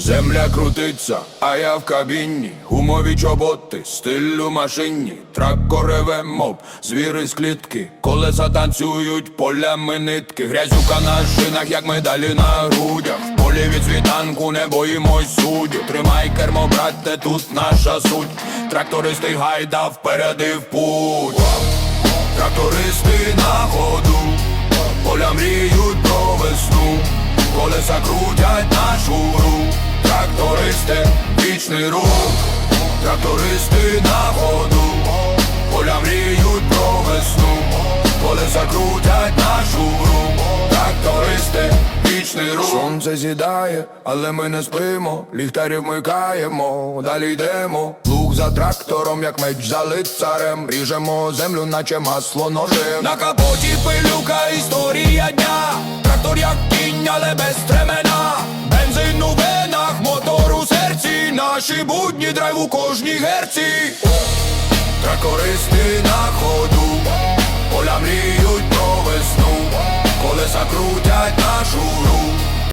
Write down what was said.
Земля крутиться, а я в кабіні, гумові чоботи, стилю машині, трак реве, мов звіри з клітки, колеса танцюють, полями нитки, грязюка на шинах, як медалі на грудях. В полі від світанку не боїмось суддю. Тримай кермо, брате, тут наша суть. Трактористи гайда вперед і в путь. Трактористи на ходу, поля мріють про весну, колеса крутять нашу трактористи, вічний рух, трактористи на ходу, поля мріють про весну, колеса крутять нашу гру, трактористи, вічний рух. Сонце зідає, але ми не спимо, ліхтарі вмикаємо, далі йдемо. Плуг за трактором, як меч за лицарем, ріжемо землю, наче масло ножем. На капоті пилюка, історія дня. Трактор як кінь, але без стремена. наші будні драйв у кожній герці, Тракористи на ходу, поля мріють про весну, колеса крутять нашу руку.